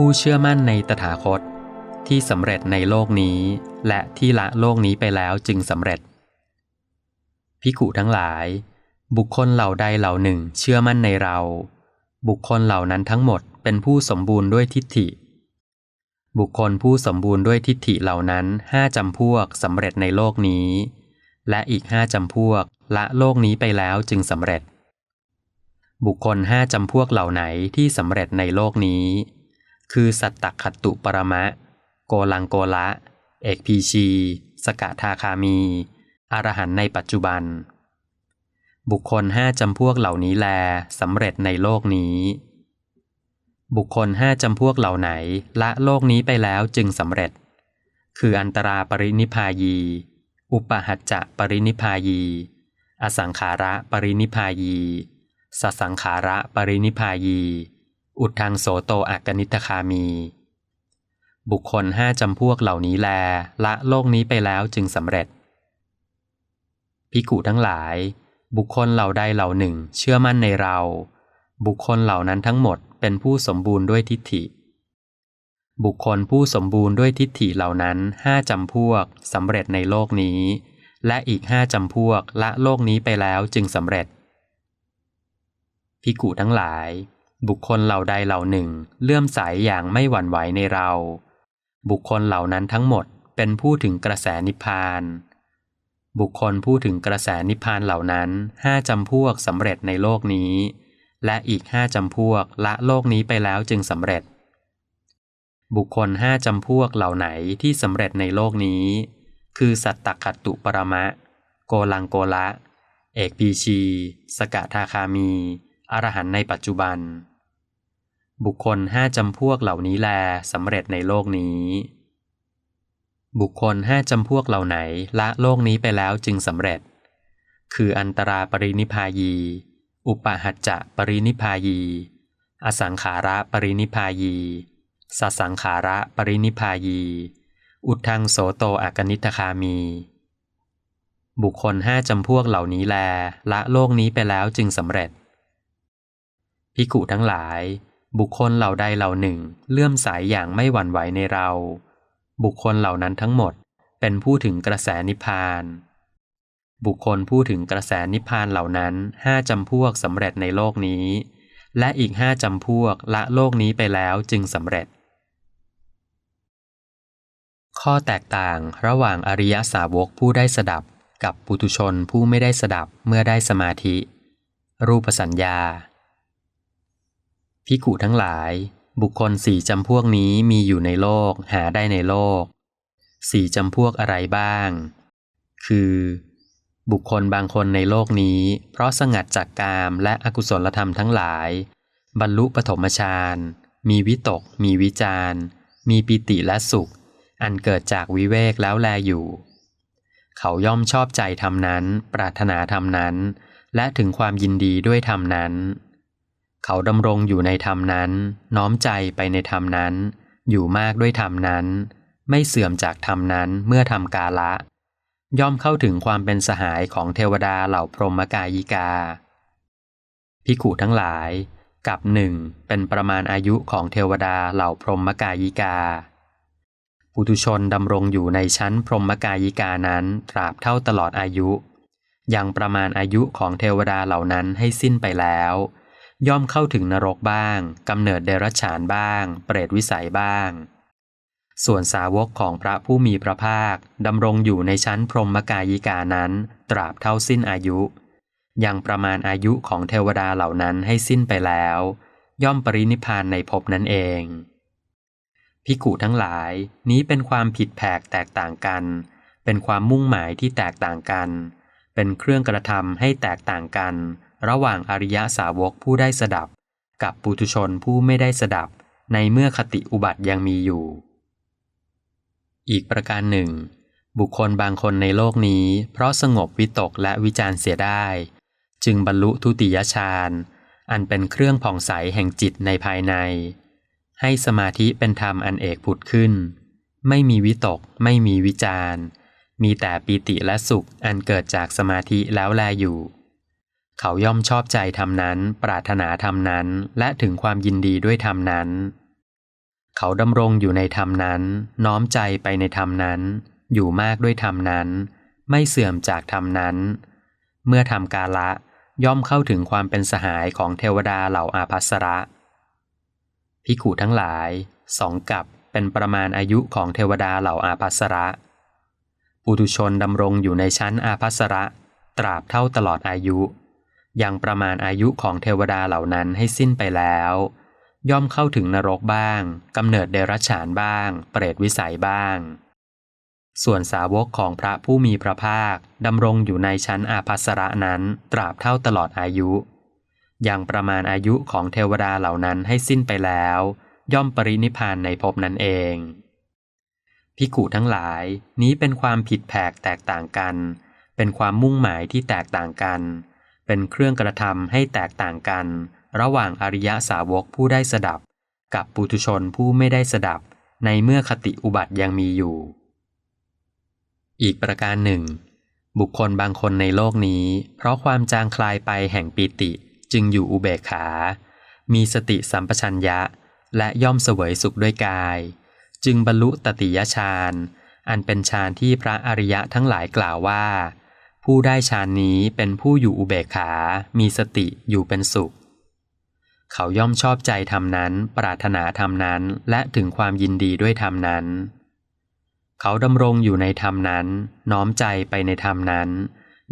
ผู้เชื่อมั่นในตถาคต ที่สำเร็จในโลกนี้ และที่ละโลกนี้ไปแล้วจึงสำเร็จ พิกุทั้งหลาย บุคคลเหล่าใดเหล่าหนึ่งเชื่อมั่นในเรา บุคคลเหล่านั้นทั้งหมดเป็นผู้สมบูรณ์ด้วยทิฏฐิ บุคคลผู้สมบูรณ์ด้วยทิฏฐิเหล่านั้นห้าจำพวกสำเร็จในโลกนี้ และอีกห้าจำพวกละโลกนี้ไปแล้วจึงสำเร็จ บุคคลห้าจำพวกเหล่าไหนที่สำเร็จในโลกนี้ คือสัตตคัตตุปรมะ โกลังโกละ เอกพีชี สกทาคามี อรหันในปัจจุบัน บุคคลห้าจำพวกเหล่านี้แลสำเร็จในโลกนี้ บุคคลห้าจำพวกเหล่าไหน ละโลกนี้ไปแล้วจึงสำเร็จ คืออันตราปรินิพพายี อุปหัจจะปรินิพพายี อสังขาระปรินิพพายี สสังขาระปรินิพพายี อุดทธังโสโตอักนิทคามี บุคคลห้าจำพวกเหล่านี้แล ละโลกนี้ไปแล้วจึงสำเร็จ พิกุทั้งหลาย บุคคลเหล่าใดเหล่าหนึ่ง เชื่อมั่นในเรา บุคคลเหล่านั้นทั้งหมดเป็นผู้สมบูรณ์ด้วยทิฏฐิ บุคคลผู้สมบูรณ์ด้วยทิฏฐิเหล่านั้นห้าจำพวกสำเร็จในโลกนี้ และอีกห้าจำพวกละโลกนี้ไปแล้วจึงสำเร็จพิกุทั้งหลาย บุคคลเหล่าใดเหล่าหนึ่งเลื่อมใสอย่างไม่หวั่นไหวในเรา บุคคลเหล่านั้นทั้งหมดเป็นผู้ถึงกระแสนิพพาน บุคคลผู้ถึงกระแสนิพพานเหล่านั้นห้าจำพวกสำเร็จในโลกนี้ และอีกห้าจำพวกละโลกนี้ไปแล้วจึงสำเร็จ บุคคลห้าจำพวกเหล่าไหนที่สำเร็จในโลกนี้ คือสัตตคตุปรมะ โกลังโกละ เอกปีชี สกทาคามี อรหันในปัจจุบัน บุคคลห้าจำพวกเหล่านี้แลสำเร็จในโลกนี้ บุคคลห้าจำพวกเหล่าไหนละโลกนี้ไปแล้วจึงสำเร็จ คืออันตราปรินิพพายี อุปหัจจะปรินิพพายี อสังขาระปรินิพพายีสสังขาระปรินิพพายี อุทังโสโตอักนิทคามี บุคคลห้าจำพวกเหล่านี้แล ละโลกนี้ไปแล้วจึงสำเร็จ พิกุทั้งหลาย บุคคลเหล่าใดเหล่าหนึ่ง เลื่อมใสยอย่างไม่หวั่นไหวในเรา บุคคลเหล่านั้นทั้งหมดเป็นผู้ถึงกระแสนิพพาน บุคคลผู้ถึงกระแสนิพพานเหล่านั้นห้าจำพวกสำเร็จในโลกนี้ และอีกห้าจำพวกละโลกนี้ไปแล้วจึงสำเร็จ ข้อแตกต่างระหว่างอริยสาวกผู้ได้สดับกับปุถุชนผู้ไม่ได้สดับเมื่อได้สมาธิ รูปสัญญา พิกุทั้งหลาย บุคคลสี่จำพวกนี้มีอยู่ในโลกหาได้ในโลกสี่จำพวกอะไรบ้าง คือ บุคคลบางคนในโลกนี้ เพราะสงัดจากกามและอกุศลธรรมทั้งหลาย บรรลุปฐมฌานมีวิตก มีวิจารมีปิติและสุข อันเกิดจากวิเวกแล้วแลอยู่ เขาย่อมชอบใจธรรมนั้น ปรารถนาธรรมนั้น และถึงความยินดีด้วยธรรมนั้น เขาดำรงอยู่ในธรรมนั้น น้อมใจไปในธรรมนั้น อยู่มากด้วยธรรมนั้น ไม่เสื่อมจากธรรมนั้นเมื่อทำกาละ ย่อมเข้าถึงความเป็นสหายของเทวดาเหล่าพรหมกายิกาพิขุทั้งหลายกับหนึ่งเป็นประมาณอายุของเทวดาเหล่าพรหมกายิกา ปุถุชนดำรงอยู่ในชั้นพรหมกายิกานั้นตราบเท่าตลอดอายุ ยังประมาณอายุของเทวดาเหล่านั้นให้สิ้นไปแล้ว ย่อมเข้าถึงนรกบ้างกำเนิดเดรัจฉานบ้าง เปรตวิสัยบ้าง ส่วนสาวกของพระผู้มีพระภาคดำรงอยู่ในชั้นพรหมกายิกานั้น ตราบเท่าสิ้นอายุ ยังประมาณอายุของเทวดาเหล่านั้นให้สิ้นไปแล้ว ย่อมปรินิพานในภพนั้นเองพิกุทั้งหลายนี้เป็นความผิดแผกแตกต่างกัน เป็นความมุ่งหมายที่แตกต่างกัน เป็นเครื่องกระทำให้แตกต่างกัน ระหว่างอริยสาวกผู้ได้สดับ กับปุถุชนผู้ไม่ได้สดับ ในเมื่อคติอุบัติยังมีอยู่ อีกประการหนึ่ง บุคคลบางคนในโลกนี้ เพราะสงบวิตกและวิจารเสียได้ จึงบรรลุทุติยฌานอันเป็นเครื่องผ่องใสแห่งจิตในภายใน ให้สมาธิเป็นธรรมอันเอกผุดขึ้น ไม่มีวิตก ไม่มีวิจารมีแต่ปีติและสุขอันเกิดจากสมาธิแล้วแลอยู่ เขาย่อมชอบใจธรรมนั้น ปรารถนาธรรมนั้น และถึงความยินดีด้วยธรรมนั้น เขาดำรงอยู่ในธรรมนั้น น้อมใจไปในธรรมนั้น อยู่มากด้วยธรรมนั้น ไม่เสื่อมจากธรรมนั้น เมื่อทำกาละย่อมเข้าถึงความเป็นสหายของเทวดาเหล่าอาภัสระพิขุทั้งหลายสองกับเป็นประมาณอายุของเทวดาเหล่าอาภัสระ ปุถุชนดำรงอยู่ในชั้นอาภัสระ ตราบเท่าตลอดอายุ ยังประมาณอายุของเทวดาเหล่านั้นให้สิ้นไปแล้ว ย่อมเข้าถึงนรกบ้างกำเนิดเดรัจฉานบ้าง เปรตวิสัยบ้าง ส่วนสาวกของพระผู้มีพระภาคดำรงอยู่ในชั้นอาภัสระนั้นตราบเท่าตลอดอายุ ยังประมาณอายุของเทวดาเหล่านั้นให้สิ้นไปแล้ว ย่อมปรินิพานในภพนั้นเองพิกุทั้งหลายนี้เป็นความผิดแผกแตกต่างกัน เป็นความมุ่งหมายที่แตกต่างกัน เป็นเครื่องกระทำให้แตกต่างกัน ระหว่างอริยสาวกผู้ได้สดับ กับปุถุชนผู้ไม่ได้สดับ ในเมื่อคติอุบัติยังมีอยู่ อีกประการหนึ่ง บุคคลบางคนในโลกนี้ เพราะความจางคลายไปแห่งปีติจึงอยู่อุเบกขา มีสติสัมปชัญญะ และย่อมเสวยสุขด้วยกาย จึงบรรลุตติยฌานอันเป็นฌานที่พระอริยะทั้งหลายกล่าวว่า ผู้ได้ฌานนี้เป็นผู้อยู่อุเบกขา มีสติอยู่เป็นสุข เขาย่อมชอบใจธรรมนั้น ปรารถนาธรรมนั้น และถึงความยินดีด้วยธรรมนั้น เขาดำรงอยู่ในธรรมนั้น น้อมใจไปในธรรมนั้น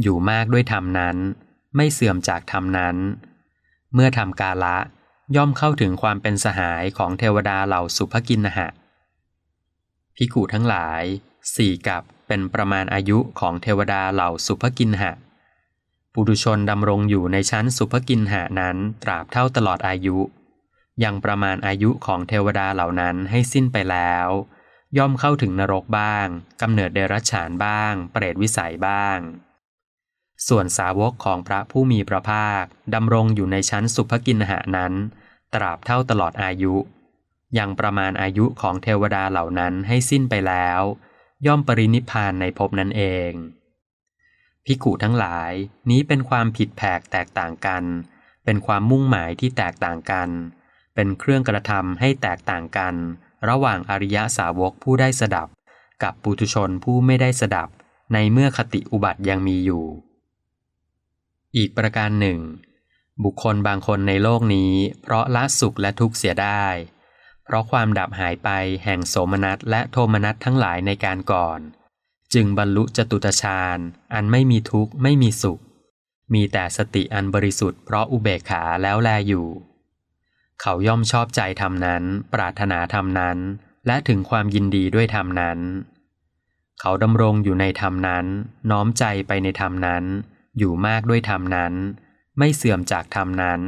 อยู่มากด้วยธรรมนั้น ไม่เสื่อมจากธรรมนั้น เมื่อทำกาละย่อมเข้าถึงความเป็นสหายของเทวดาเหล่าสุภกินหะพิกุทั้งหลายสี่กับ เป็นประมาณอายุของเทวดาเหล่าสุภกินหะ ปุถุชนดำรงอยู่ในชั้นสุภกินหะนั้นตราบเท่าตลอดอายุ ยังประมาณอายุของเทวดาเหล่านั้นให้สิ้นไปแล้ว ย่อมเข้าถึงนรกบ้างกำเนิดเดรัจฉานบ้าง เปรตวิสัยบ้าง ส่วนสาวกของพระผู้มีพระภาคดำรงอยู่ในชั้นสุภกินหะนั้น ตราบเท่าตลอดอายุ ยังประมาณอายุของเทวดาเหล่านั้นให้สิ้นไปแล้ว ย่อมปรินิพานในภพนั้นเอง พิกุทั้งหลายนี้เป็นความผิดแผกแตกต่างกัน เป็นความมุ่งหมายที่แตกต่างกัน เป็นเครื่องกระทำให้แตกต่างกัน ระหว่างอริยสาวกผู้ได้สดับ กับปุถุชนผู้ไม่ได้สดับ ในเมื่อคติอุบัติยังมีอยู่ อีกประการหนึ่ง บุคคลบางคนในโลกนี้ เพราะละสุขและทุกข์เสียได้ เพราะความดับหายไปแห่งโสมนัสและโทมนัสทั้งหลายในการก่อน จึงบรรลุจตุตฌานอันไม่มีทุกข์ไม่มีสุข มีแต่สติอันบริสุทธิ์เพราะอุเบกขาแล้วแลอยู่ เขาย่อมชอบใจธรรมนั้น ปรารถนาธรรมนั้น และถึงความยินดีด้วยธรรมนั้น เขาดำรงอยู่ในธรรมนั้น น้อมใจไปในธรรมนั้น อยู่มากด้วยธรรมนั้น ไม่เสื่อมจากธรรมนั้น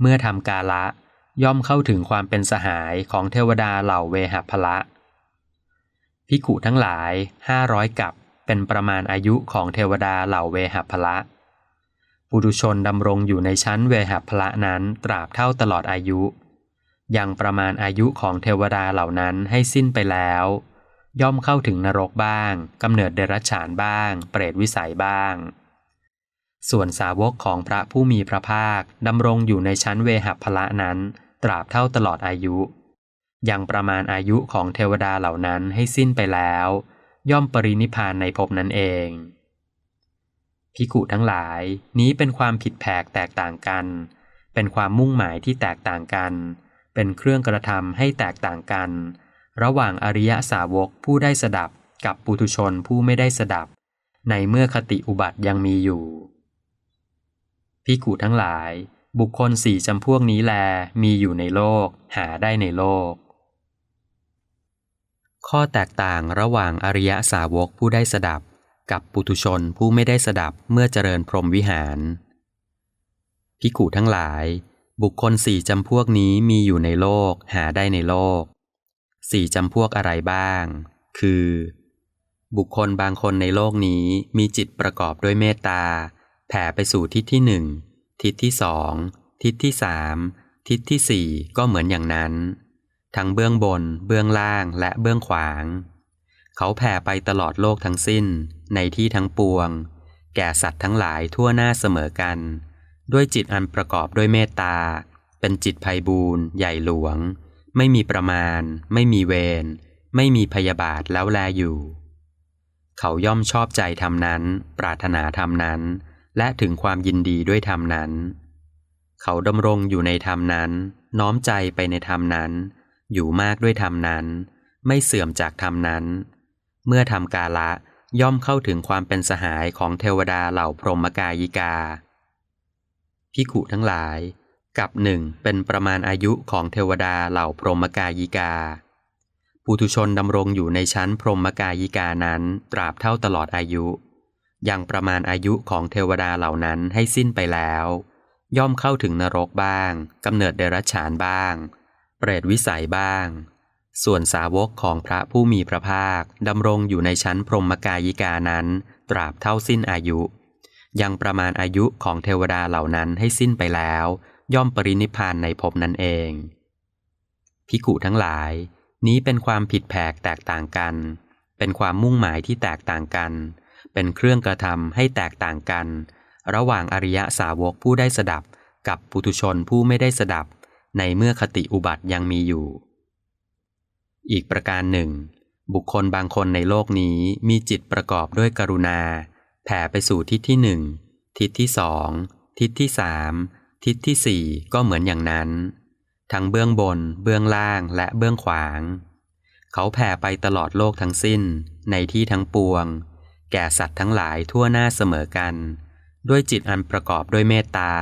เมื่อทำกาละ ย่อมเข้าถึงความเป็นสหายของเทวดาเหล่าเวหพละ พิกุทั้งหลายห้าร้อยกับเป็นประมาณอายุของเทวดาเหล่าเวหพละปุถุชนดำรงอยู่ในชั้นเวหพละนั้นตราบเท่าตลอดอายุ ยังประมาณอายุของเทวดาเหล่านั้นให้สิ้นไปแล้ว ย่อมเข้าถึงนรกบ้างกำเนิดเดรัจฉานบ้าง เปรตวิสัยบ้าง ส่วนสาวกของพระผู้มีพระภาคดำรงอยู่ในชั้นเวหพละนั้น ตราบเท่าตลอดอายุ ยังประมาณอายุของเทวดาเหล่านั้นให้สิ้นไปแล้ว ย่อมปรินิพานในภพนั้นเอง พิกุทั้งหลายนี้เป็นความผิดแผกแตกต่างกัน เป็นความมุ่งหมายที่แตกต่างกัน เป็นเครื่องกระทำให้แตกต่างกัน ระหว่างอริยสาวกผู้ได้สดับกับปุถุชนผู้ไม่ได้สดับ ในเมื่อคติอุบัติยังมีอยู่พิกุทั้งหลาย บุคคลสี่จำพวกนี้แลมีอยู่ในโลก หาได้ในโลก ข้อแตกต่างระหว่างอริยสาวกผู้ได้สดับ กับปุถุชนผู้ไม่ได้สดับเมื่อเจริญพรหมวิหารพิกุทั้งหลาย บุคคลสี่จำพวกนี้มีอยู่ในโลก หาได้ในโลกสี่จำพวกอะไรบ้าง คือ บุคคลบางคนในโลกนี้มีจิตประกอบด้วยเมตตา แผ่ไปสู่ทิศที่หนึ่ง ทิศที่สอง ทิศที่สามทิศที่สี่ก็เหมือนอย่างนั้น ทั้งเบื้องบน เบื้องล่างและเบื้องขวาง เขาแผ่ไปตลอดโลกทั้งสิ้น ในที่ทั้งปวง แก่สัตว์ทั้งหลายทั่วหน้าเสมอกัน ด้วยจิตอันประกอบด้วยเมตตา เป็นจิตไพบูรณ์ใหญ่หลวง ไม่มีประมาณ ไม่มีเวร ไม่มีพยาบาทแล้วแลอยู่ เขาย่อมชอบใจธรรมนั้น ปรารถนาธรรมนั้น และถึงความยินดีด้วยธรรมนั้น เขาดำรงอยู่ในธรรมนั้น น้อมใจไปในธรรมนั้น อยู่มากด้วยธรรมนั้น ไม่เสื่อมจากธรรมนั้น เมื่อทำกาละย่อมเข้าถึงความเป็นสหายของเทวดาเหล่าพรหมกายิกาพิขุทั้งหลาย กับหนึ่งเป็นประมาณอายุของเทวดาเหล่าพรหมกายิกา ปุถุชนดำรงอยู่ในชั้นพรหมกายิกานั้นตราบเท่าตลอดอายุ ยังประมาณอายุของเทวดาเหล่านั้นให้สิ้นไปแล้ว ย่อมเข้าถึงนรกบ้างกำเนิดเดรัจฉานบ้าง เปรตวิสัยบ้าง ส่วนสาวกของพระผู้มีพระภาคดำรงอยู่ในชั้นพรหมกายิกานั้น ตราบเท่าสิ้นอายุ ยังประมาณอายุของเทวดาเหล่านั้นให้สิ้นไปแล้ว ย่อมปรินิพานในภพนั้นเองพิกุทั้งหลาย นี้เป็นความผิดแผกแตกต่างกัน เป็นความมุ่งหมายที่แตกต่างกัน เป็นเครื่องกระทำให้แตกต่างกัน ระหว่างอริยสาวกผู้ได้สดับกับปุถุชนผู้ไม่ได้สดับ ในเมื่อคติอุบัติยังมีอยู่ อีกประการหนึ่ง บุคคลบางคนในโลกนี้มีจิตประกอบด้วยกรุณา แผ่ไปสู่ทิศที่หนึ่งทิศที่สองทิศที่สามทิศที่สี่ก็เหมือนอย่างนั้น ทั้งเบื้องบน เบื้องล่างและเบื้องขวาง เขาแผ่ไปตลอดโลกทั้งสิ้น ในที่ทั้งปวง แก่สัตว์ทั้งหลายทั่วหน้าเสมอกัน ด้วยจิตอันประกอบด้วยเมตตา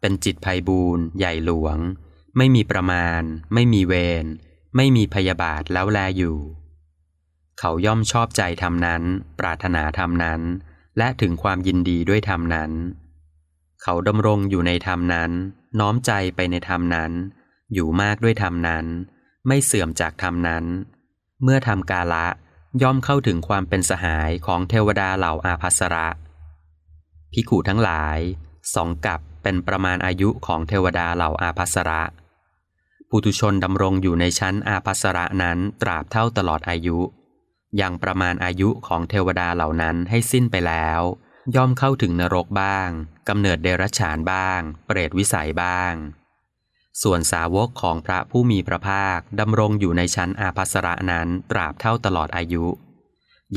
เป็นจิตไพบูรใหญ่หลวง ไม่มีประมาณ ไม่มีเวร ไม่มีพยาบาทแล้วแลอยู่ เขาย่อมชอบใจธรรมนั้น ปรารถนาธรรมนั้น และถึงความยินดีด้วยธรรมนั้น เขาดำรงอยู่ในธรรมนั้น น้อมใจไปในธรรมนั้น อยู่มากด้วยธรรมนั้น ไม่เสื่อมจากธรรมนั้น เมื่อทำกาละ ย่อมเข้าถึงความเป็นสหายของเทวดาเหล่าอาภัสระ พิขุทั้งหลายสองกับเป็นประมาณอายุของเทวดาเหล่าอาภัสระ ปุถุชนดำรงอยู่ในชั้นอาภัสระนั้นตราบเท่าตลอดอายุ ยังประมาณอายุของเทวดาเหล่านั้นให้สิ้นไปแล้ว ย่อมเข้าถึงนรกบ้างกำเนิดเดรัจฉานบ้าง เปรตวิสัยบ้าง ส่วนสาวกของพระผู้มีพระภาคดำรงอยู่ในชั้นอาภัสระนั้นตราบเท่าตลอดอายุ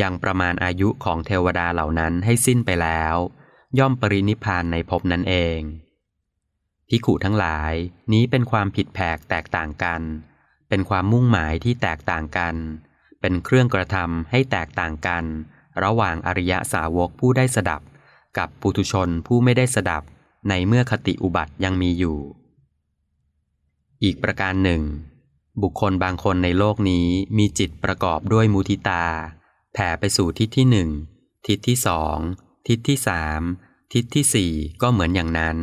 ยังประมาณอายุของเทวดาเหล่านั้นให้สิ้นไปแล้ว ย่อมปรินิพานในภพนั้นเองพิขุทั้งหลายนี้เป็นความผิดแผกแตกต่างกัน เป็นความมุ่งหมายที่แตกต่างกัน เป็นเครื่องกระทำให้แตกต่างกัน ระหว่างอริยสาวกผู้ได้สดับ กับปุถุชนผู้ไม่ได้สดับ ในเมื่อคติอุบัติยังมีอยู่ อีกประการหนึ่ง บุคคลบางคนในโลกนี้มีจิตประกอบด้วยมุทิตา แผ่ไปสู่ทิศที่หนึ่งทิศที่สองทิศที่สามทิศที่สี่ก็เหมือนอย่างนั้น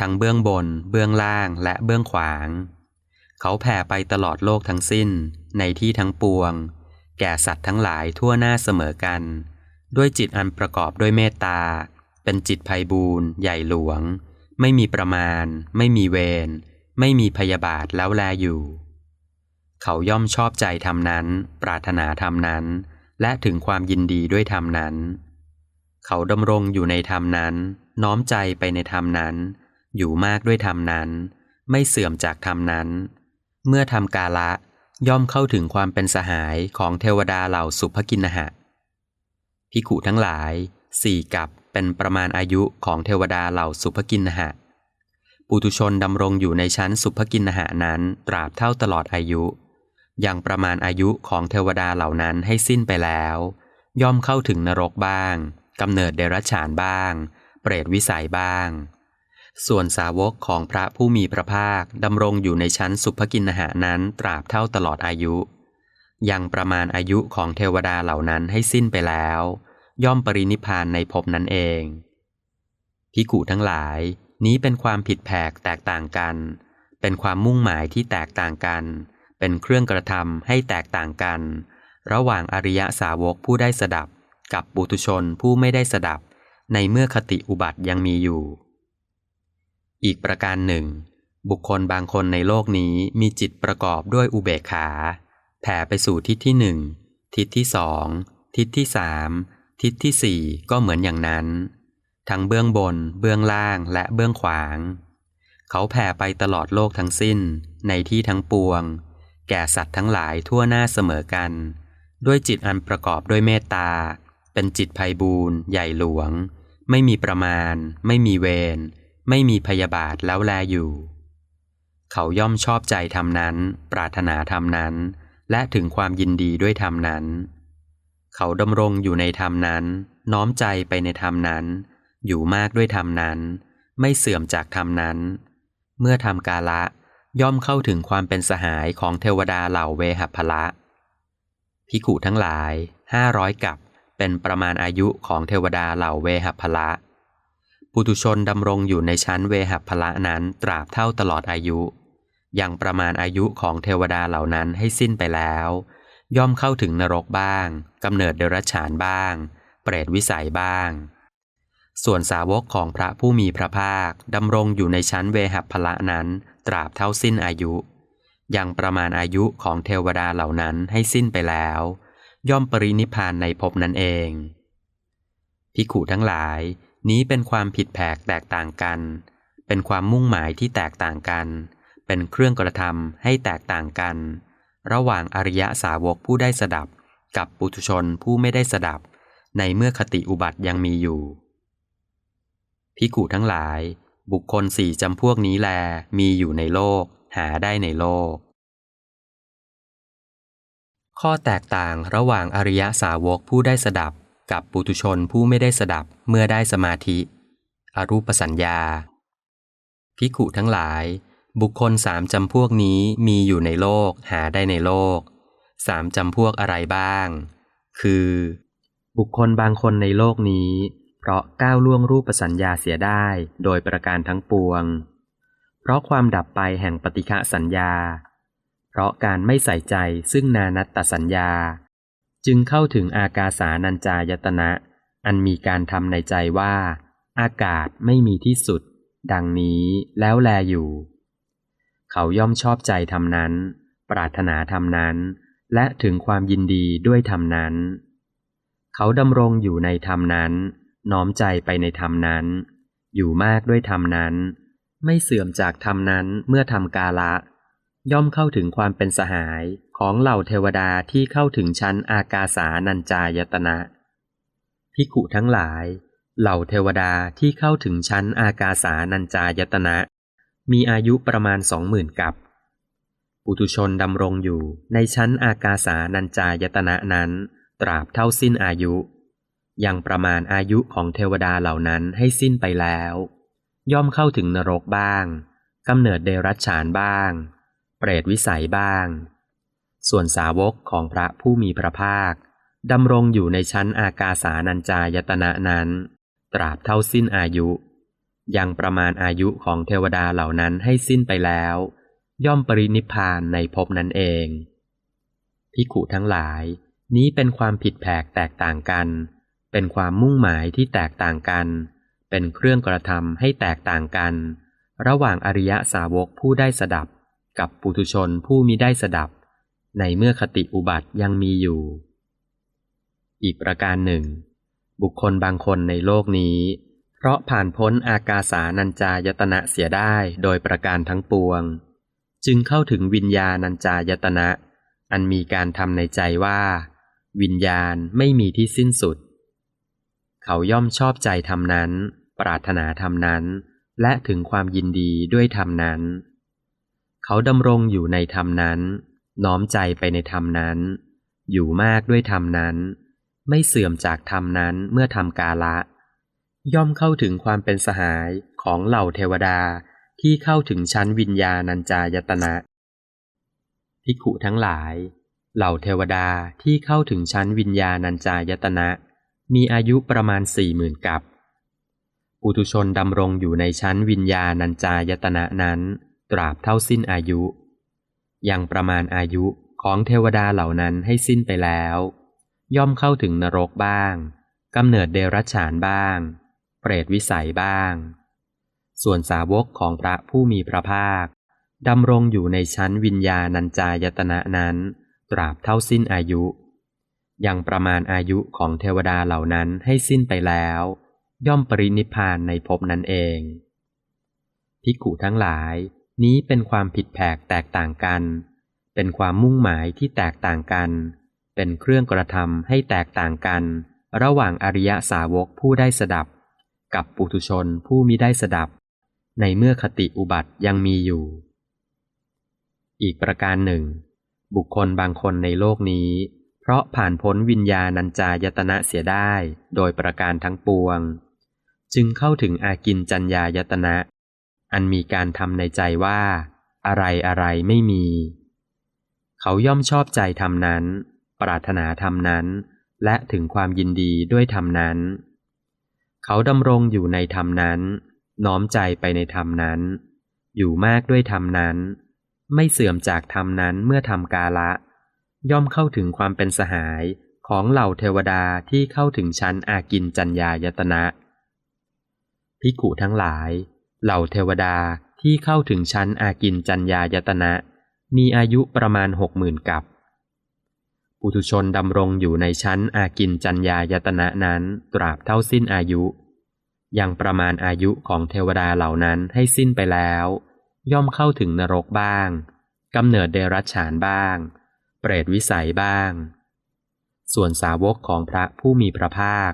ทั้งเบื้องบน เบื้องล่างและเบื้องขวาง เขาแผ่ไปตลอดโลกทั้งสิ้น ในที่ทั้งปวง แก่สัตว์ทั้งหลายทั่วหน้าเสมอกัน ด้วยจิตอันประกอบด้วยเมตตา เป็นจิตไพบูรณ์ใหญ่หลวง ไม่มีประมาณ ไม่มีเวร ไม่มีพยาบาทแล้วแลอยู่ เขาย่อมชอบใจธรรมนั้น ปรารถนาธรรมนั้น และถึงความยินดีด้วยธรรมนั้น เขาดำรงอยู่ในธรรมนั้น น้อมใจไปในธรรมนั้น อยู่มากด้วยธรรมนั้น ไม่เสื่อมจากธรรมนั้น เมื่อทำกาละย่อมเข้าถึงความเป็นสหายของเทวดาเหล่าสุภกินหะพิขุทั้งหลายสี่กับเป็นประมาณอายุของเทวดาเหล่าสุภกินหะ ปุถุชนดำรงอยู่ในชั้นสุภกินหะนั้นตราบเท่าตลอดอายุ ยังประมาณอายุของเทวดาเหล่านั้นให้สิ้นไปแล้ว ย่อมเข้าถึงนรกบ้างกำเนิดเดรัจฉานบ้าง เปรตวิสัยบ้าง ส่วนสาวกของพระผู้มีพระภาคดำรงอยู่ในชั้นสุภกินหะนั้นตราบเท่าตลอดอายุ ยังประมาณอายุของเทวดาเหล่านั้นให้สิ้นไปแล้ว ย่อมปรินิพพานในภพนั้นเองพิกุทั้งหลาย นี้เป็นความผิดแผกแตกต่างกัน เป็นความมุ่งหมายที่แตกต่างกัน เป็นเครื่องกระทำให้แตกต่างกัน ระหว่างอริยสาวกผู้ได้สดับ กับปุถุชนผู้ไม่ได้สดับ ในเมื่อคติอุบัติยังมีอยู่ อีกประการหนึ่ง บุคคลบางคนในโลกนี้มีจิตประกอบด้วยอุเบกขา แผ่ไปสู่ทิศที่หนึ่งทิศที่สองทิศที่สามทิศที่สี่ก็เหมือนอย่างนั้น ทั้งเบื้องบน เบื้องล่างและเบื้องขวาง เขาแผ่ไปตลอดโลกทั้งสิ้น ในที่ทั้งปวง แก่สัตว์ทั้งหลายทั่วหน้าเสมอกัน ด้วยจิตอันประกอบด้วยเมตตา เป็นจิตไพบูรใหญ่หลวง ไม่มีประมาณ ไม่มีเวร ไม่มีพยาบาทแล้วแลอยู่ เขาย่อมชอบใจทำนั้น ปรารถนาทำนั้น และถึงความยินดีด้วยธรรมนั้น เขาดำรงอยู่ในธรรมนั้น น้อมใจไปในธรรมนั้น อยู่มากด้วยธรรมนั้น ไม่เสื่อมจากธรรมนั้น เมื่อทำกาละย่อมเข้าถึงความเป็นสหายของเทวดาเหล่าเวหัพละพิขุทั้งหลายห้าร้อยกับเป็นประมาณอายุของเทวดาเหล่าเวหัพละปุตุชนดำรงอยู่ในชั้นเวหัพละนั้นตราบเท่าตลอดอายุยังประมาณอายุของเทวดาเหล่านั้นให้สิ้นไปแล้ว ย่อมเข้าถึงนรกบ้างกำเนิดเดรัจฉานบ้าง เปรตวิสัยบ้าง ส่วนสาวกของพระผู้มีพระภาคดำรงอยู่ในชั้นเวหัพละนั้น ตราบเท่าสิ้นอายุ ยังประมาณอายุของเทวดาเหล่านั้นให้สิ้นไปแล้ว ย่อมปรินิพานในภพนั้นเองพิขุทั้งหลายนี้เป็นความผิดแผกแตกต่างกัน เป็นความมุ่งหมายที่แตกต่างกัน เป็นเครื่องกระทำให้แตกต่างกัน ระหว่างอริยสาวกผู้ได้สดับ กับปุถุชนผู้ไม่ได้สดับ ในเมื่อคติอุบัติยังมีอยู่ พิขุทั้งหลาย บุคคลสี่จำพวกนี้แลมีอยู่ในโลก หาได้ในโลก ข้อแตกต่างระหว่างอริยสาวกผู้ได้สดับ กับปุตุชนผู้ไม่ได้สดับเมื่อได้สมาธิ อรูปสัญญา พิขุทั้งหลาย บุคคลสามจำพวกนี้มีอยู่ในโลก หาได้ในโลกสามจำพวกอะไรบ้าง คือ บุคคลบางคนในโลกนี้ เพราะก้าวล่วงรูปสัญญาเสียได้โดยประการทั้งปวง เพราะความดับไปแห่งปฏิฆะสัญญา เพราะการไม่ใส่ใจซึ่งนานัตตสัญญา จึงเข้าถึงอากาสานัญจายตนะ อันมีการทำในใจว่า อากาศไม่มีที่สุด ดังนี้แล้วแลอยู่ เขาย่อมชอบใจทำนั้น ปรารถนาทำนั้น และถึงความยินดีด้วยธรรมนั้น เขาดำรงอยู่ในธรรมนั้น น้อมใจไปในธรรมนั้น อยู่มากด้วยธรรมนั้น ไม่เสื่อมจากธรรมนั้นเมื่อทำกาละ ย่อมเข้าถึงความเป็นสหายของเหล่าเทวดาที่เข้าถึงชั้นอากาสานัญจายตนะพิขุทั้งหลาย เหล่าเทวดาที่เข้าถึงชั้นอากาสานัญจายตนะ มีอายุประมาณสองหมื่นกับปุตุชนดำรงอยู่ในชั้นอากาสานัญจายตนะนั้น ตราบเท่าสิ้นอายุ ยังประมาณอายุของเทวดาเหล่านั้นให้สิ้นไปแล้ว ย่อมเข้าถึงนรกบ้างกำเนิดเดรัจฉานบ้าง เปรตวิสัยบ้าง ส่วนสาวกของพระผู้มีพระภาคดำรงอยู่ในชั้นอากาสานัญจายตนะนั้น ตราบเท่าสิ้นอายุ ยังประมาณอายุของเทวดาเหล่านั้นให้สิ้นไปแล้ว ย่อมปรินิพานในภพนั้นเองพิขุทั้งหลายนี้เป็นความผิดแผกแตกต่างกัน เป็นความมุ่งหมายที่แตกต่างกัน เป็นเครื่องกระทำให้แตกต่างกัน ระหว่างอริยสาวกผู้ได้สดับ กับปุถุชนผู้มิได้สดับ ในเมื่อคติอุบัติยังมีอยู่ อีกประการหนึ่ง บุคคลบางคนในโลกนี้ เพราะผ่านพ้นอากาสานัญจายตนะเสียได้โดยประการทั้งปวง จึงเข้าถึงวิญญาณัญจายตนะ อันมีการทำในใจว่า วิญญาณไม่มีที่สิ้นสุด เขาย่อมชอบใจธรรมนั้น ปรารถนาธรรมนั้น และถึงความยินดีด้วยธรรมนั้น เขาดำรงอยู่ในธรรมนั้น น้อมใจไปในธรรมนั้น อยู่มากด้วยธรรมนั้น ไม่เสื่อมจากธรรมนั้นเมื่อทำกาละ ย่อมเข้าถึงความเป็นสหายของเหล่าเทวดาที่เข้าถึงชั้นวิญญาณัญจายตนะพิขุทั้งหลาย เหล่าเทวดาที่เข้าถึงชั้นวิญญาณัญจายตนะ มีอายุประมาณสี่หมื่นกับ ปุถุชนดำรงอยู่ในชั้นวิญญาณัญจายตนะนั้น ตราบเท่าสิ้นอายุ ยังประมาณอายุของเทวดาเหล่านั้นให้สิ้นไปแล้ว ย่อมเข้าถึงนรกบ้างกำเนิดเดรัจฉานบ้าง เปรตวิสัยบ้าง ส่วนสาวกของพระผู้มีพระภาคดำรงอยู่ในชั้นวิญญาณัญจายตนะนั้น ตราบเท่าสิ้นอายุ ยังประมาณอายุของเทวดาเหล่านั้นให้สิ้นไปแล้ว ย่อมปรินิพานในภพนั้นเองพิกุทั้งหลายนี้เป็นความผิดแผกแตกต่างกัน เป็นความมุ่งหมายที่แตกต่างกัน เป็นเครื่องกระทำให้แตกต่างกัน ระหว่างอริยสาวกผู้ได้สดับ กับปุถุชนผู้มิได้สดับ ในเมื่อคติอุบัติยังมีอยู่ อีกประการหนึ่ง บุคคลบางคนในโลกนี้ เพราะผ่านพ้นวิญญาณัญจายตนะเสียได้โดยประการทั้งปวง จึงเข้าถึงอากินจัญญายตนะ อันมีการทำในใจว่า อะไรอะไรไม่มี เขาย่อมชอบใจธรรมนั้น ปรารถนาธรรมนั้น และถึงความยินดีด้วยธรรมนั้น เขาดำรงอยู่ในธรรมนั้น น้อมใจไปในธรรมนั้น อยู่มากด้วยธรรมนั้น ไม่เสื่อมจากธรรมนั้นเมื่อทำกาละ ย่อมเข้าถึงความเป็นสหายของเหล่าเทวดาที่เข้าถึงชั้นอากินจัญญายตนะภิกขุทั้งหลาย เหล่าเทวดาที่เข้าถึงชั้นอากินจัญญายตนะ มีอายุประมาณหกหมื่นกับ ปุถุชนดำรงอยู่ในชั้นอากินจัญญายตนะนั้นตราบเท่าสิ้นอายุ ยังประมาณอายุของเทวดาเหล่านั้นให้สิ้นไปแล้ว ย่อมเข้าถึงนรกบ้างกำเนิดเดรัจฉานบ้าง เปรตวิสัยบ้าง ส่วนสาวกของพระผู้มีพระภาค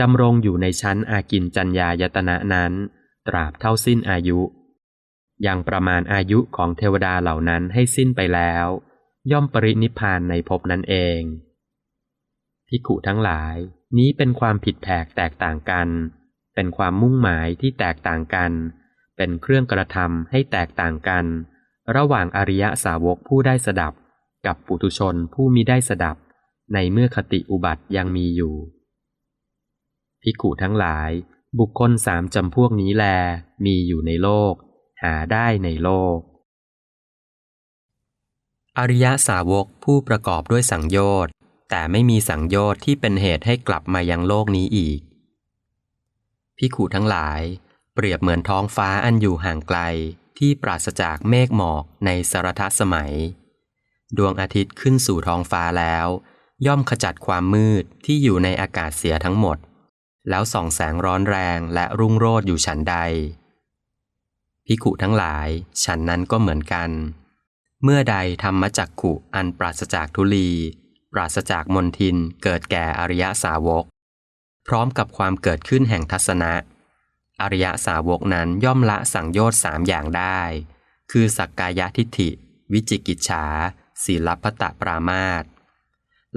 ดำรงอยู่ในชั้นอากินจัญญายตนะนั้น ตราบเท่าสิ้นอายุ ยังประมาณอายุของเทวดาเหล่านั้นให้สิ้นไปแล้ว ย่อมปรินิพานในภพนั้นเองพิกุทั้งหลายนี้เป็นความผิดแผกแตกต่างกัน เป็นความมุ่งหมายที่แตกต่างกัน เป็นเครื่องกระทำให้แตกต่างกัน ระหว่างอริยสาวกผู้ได้สดับ กับปุถุชนผู้มิได้สดับในเมื่อคติอุบัติยังมีอยู่ภิกุทั้งหลาย บุคคลสามจำพวกนี้แล มีอยู่ในโลก หาได้ในโลก อริยสาวกผู้ประกอบด้วยสังโยชน์แต่ไม่มีสังโยชน์ที่เป็นเหตุให้กลับมายังโลกนี้อีกภิกขุทั้งหลาย เปรียบเหมือนท้องฟ้าอันอยู่ห่างไกลที่ปราศจากเมฆหมอกในสารทสมัย ดวงอาทิตย์ขึ้นสู่ท้องฟ้าแล้ว ย่อมขจัดความมืดที่อยู่ในอากาศเสียทั้งหมด แล้วส่องแสงร้อนแรงและรุ่งโรจน์อยู่ฉันใดภิกุทั้งหลาย ฉันนั้นก็เหมือนกัน เมื่อใดธรรมจักขุอันปราศจากทุลี ปราศจากมนทินเกิดแก่อริยสาวก พร้อมกับความเกิดขึ้นแห่งทัศนะ อริยสาวกนั้นย่อมละสังโยชน์สามอย่างได้ คือสักกายทิฏฐิ วิจิกิจฉา ศีลพัตตปรามาต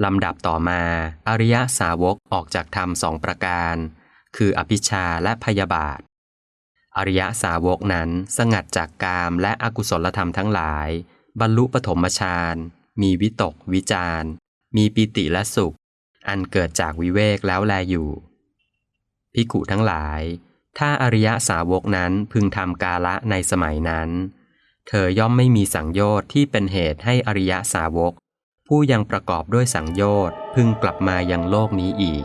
ลำดับต่อมาอริยสาวกออกจากธรรมสองประการ คืออภิชาและพยาบาท อริยสาวกนั้นสงัดจากกามและอกุศลธรรมทั้งหลาย บรรลุปฐมฌานมีวิตก วิจารมีปิติและสุข อันเกิดจากวิเวกแล้วแลอยู่พิกุทั้งหลาย ถ้าอริยสาวกนั้นพึงทำกาละในสมัยนั้น เธอย่อมไม่มีสังโยชน์ที่เป็นเหตุให้อริยสาวก ผู้ยังประกอบด้วยสังโยชน์พึงกลับมายังโลกนี้อีก